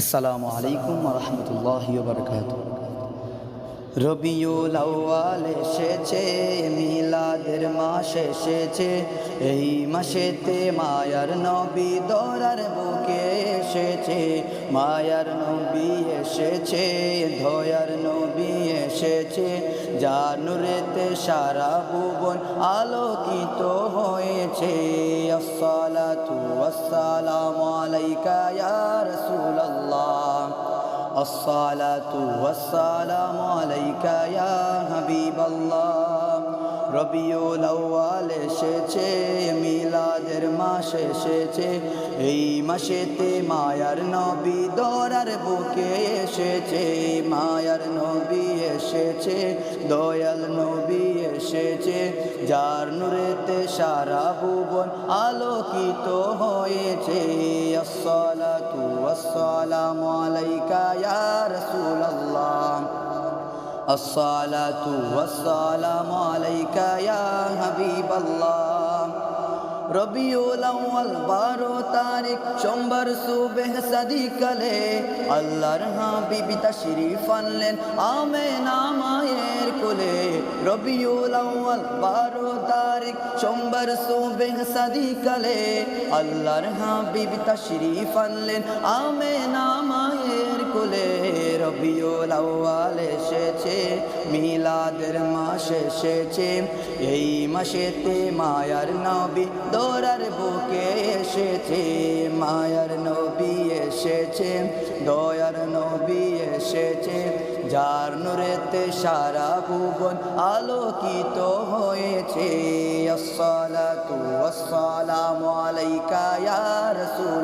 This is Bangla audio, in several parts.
আসসালামু আলাইকুম রহমতুল্লাহ বরকাত রবিউল আউয়াল এসেছে, মিলাদের মাস এসেছে। এই মাসেতে মায়ার নবী দরার বুকে এসেছে। মায়ার নবী এসেছে ধয়ার নবী এসেছে। জানুরেতে সারা ভুবন আলোকিত হয়েছে। আসসালাতু আসসালামু আলাইকা ইয়া রাসূলুল্লাহ। الصلاة والسلام عليك يا حبيب الله রবিউল আউয়াল এসেছে মিলাদের মাস এসেছে এই মাসেতে মায়ার নবী দরার বুকে এসেছে মায়ার নবী এসেছে দয়াল নবী এসেছে যার নূরেতে সারা ভুবন আলোকিত হয়েছে আসসালাতু ওয়াসসালামু আলাইকা ইয়া রাসূলুল্লাহ الصلاة والسلام عليك يا حبيب الله রবিউল আউয়াল, বারো তারিখ, সোমবার সুবেহ সাদিকালে আল্লাহর হাবিবি তাশরিফ আনলেন আমেনা মায়ের কোলে। রবিউল আউয়াল, বারো তারিখ, সোমবার সুবেহ সাদিকালে আল্লাহর হাবিবি তাশরিফ আনলেন আমেনা মায়ের কোলে। রবিউল আউয়াল এসেছে। মিলাদের মাস এসেছে। এই মাসেতে মায়ার নবী দোরার বুকে এসেছে। মায়ার নবী এসেছে, দয়ার নবী এসেছে। যার নুরেতে সারা ভুবন আলোকিত হয়েছে। আসসালাতু আসসালামু আলাইকা ইয়া রাসূলুল্লাহ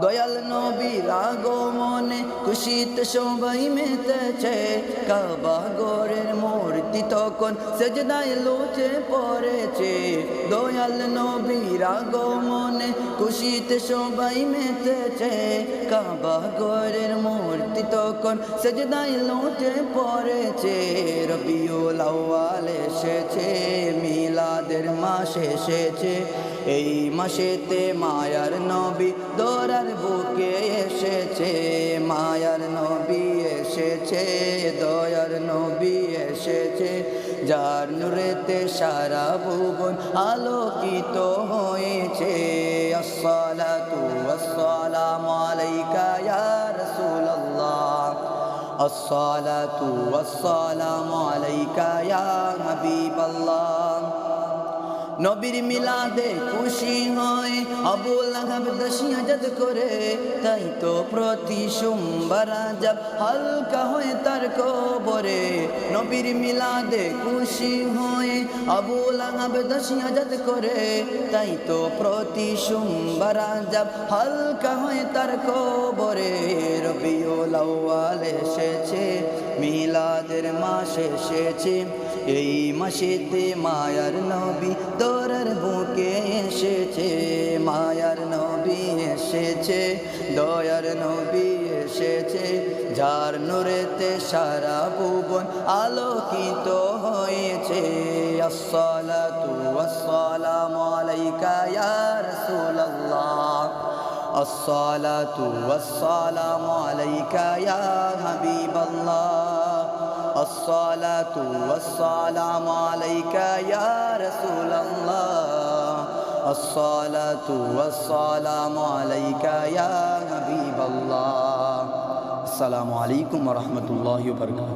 দয়াল নবীর আগমনে খুশিতে সবাই মেতেছে। কাবা গোরের মূর্তি তখন সেজদায় লোচে পড়েছে। দয়াল নবীর আগমনে খুশিতে সবাই মেতেছে। কাবা গোরের মূর্তি তখন সেজদায় লোচে পড়েছে। রবিউল আউয়াল এসেছে, মিলাদের মাস এসেছে। এই মাসেতে মায়ার নবী দরার বুকে এসেছে, মায়ার নবী এসেছে, দয়ার নবী এসেছে, যার নুরেতে সারা ভুবন আলোকিত হয়েছে। আসলা তু আসলা আলাইকা ইয়া রাসূলুল্লাহ। আসসালাতু ওয়াসসালামু আলাইকা ইয়া নবীর মিলাদে খুশি হয়। আবুল আহাব দশিয়াজত করে, তাই তো প্রতি সোমবার যাব হালকা হয়ে তার কবরে। নবীর মিলাদে খুশি হয়, আবুল আহাব দশিয়াজত করে, তাই তো প্রতি সোমবার যাব হালকা হয়ে তার কবরে। রবিউল আউয়াল এসেছে, মিলাদের মাস এসেছে, এই মাসেতে মায়ার নবী দরার বুকে এসেছে, মায়ার নবী এসেছে, দয়ার নবী এসেছে, যার নুরেতে সারা ভুবন আলোকিত হয়েছে। আসলা তু আসসালাম আলাইকা ইয়া রাসূলুল্লাহ। আসসালাতু আলাইকা ইয়া হাবিবাল্লাহ। الصلاة والسلام عليك يا رسول الله. الصلاة والسلام عليك يا حبيب الله. السلام عليكم ورحمة الله وبركاته.